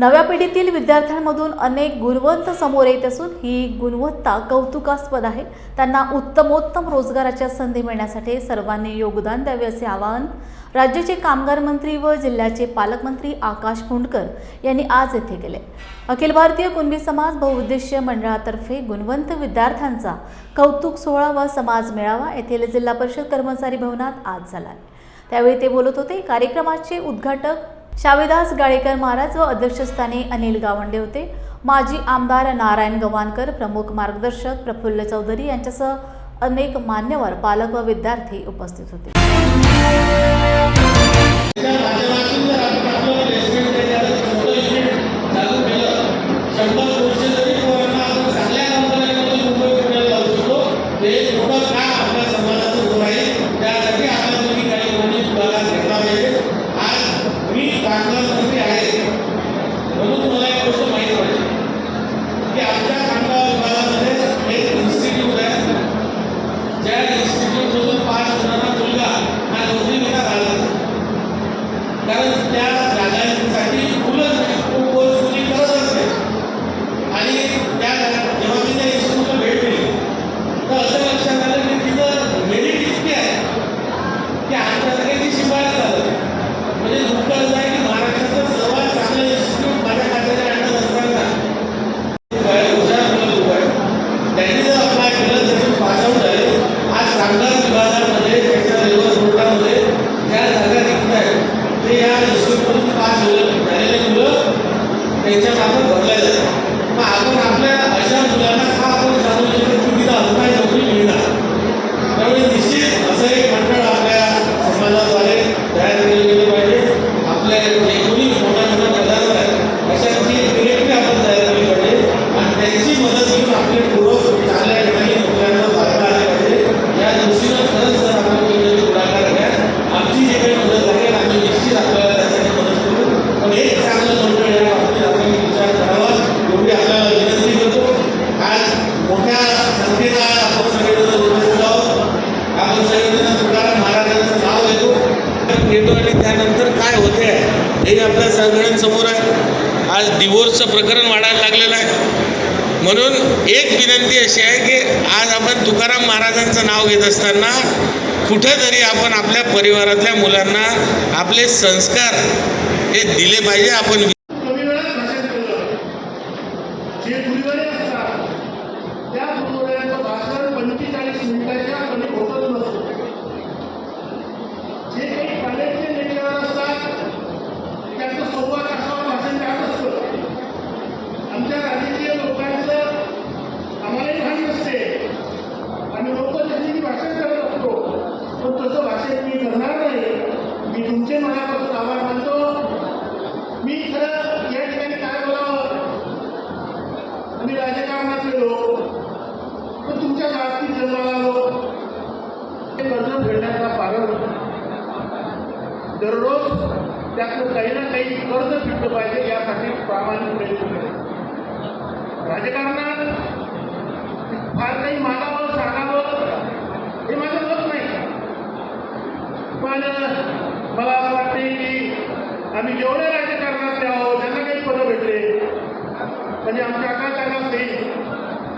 नव्या पिढीतील विद्यार्थ्यांमधून अनेक गुणवंत समोर येत असून ही गुणवत्ता कौतुकास्पद आहे. त्यांना उत्तमोत्तम रोजगाराच्या संधी मिळण्यासाठी सर्वांनी योगदान द्यावे असे आवाहन राज्याचे कामगार मंत्री व जिल्ह्याचे पालकमंत्री आकाश फुंडकर यांनी आज येथे केले. अखिल भारतीय कुणबी समाज बहुउद्देशीय मंडळातर्फे गुणवंत विद्यार्थ्यांचा कौतुक सोहळा व समाज मेळावा येथील जिल्हा परिषद कर्मचारी भवनात आज झाला. त्यावेळी ते बोलत होते कार्यक्रमाचे उद्घाटक शाविदास गाळेकर महाराज व अध्यक्षस्थानी अनिल गावंडे होते. माजी आमदार नारायण गवाणकर प्रमुख मार्गदर्शक प्रफुल्ल चौधरी यांच्यासह अनेक मान्यवर पालक व विद्यार्थी उपस्थित होते. That is that Fernando घेतो आणि त्यानंतर काय होते हे आपल्या सगळ्यांसमोर आहे. आज डिवोर्सचं प्रकरण वाढायला लागलेलं आहे. म्हणून एक विनंती अशी आहे की आज आपण तुकाराम महाराजांचं नाव घेत असताना कुठेतरी आपण आपल्या परिवारातल्या मुलांना आपले संस्कार हे दिले पाहिजे आपण तुमचे मनापासून आभार मानतो. मी खरं या ठिकाणी काय बोलावं? आम्ही राजकारणात गेलो पण तुमच्या गावातील जन्माला लोक. हे कर्ज फेडण्याचा पारण दररोज त्यातलं काही ना काही कर्ज फिटलं पाहिजे यासाठी प्रामाणिक प्रयत्न करेल राजकारणात फार काही मागावं सांगावं हे माझं मत नाही. पण आम्ही जेवढे राजकारणात आहोत त्यांना काही पदं भेटले म्हणजे आमच्या आकाशाला नाही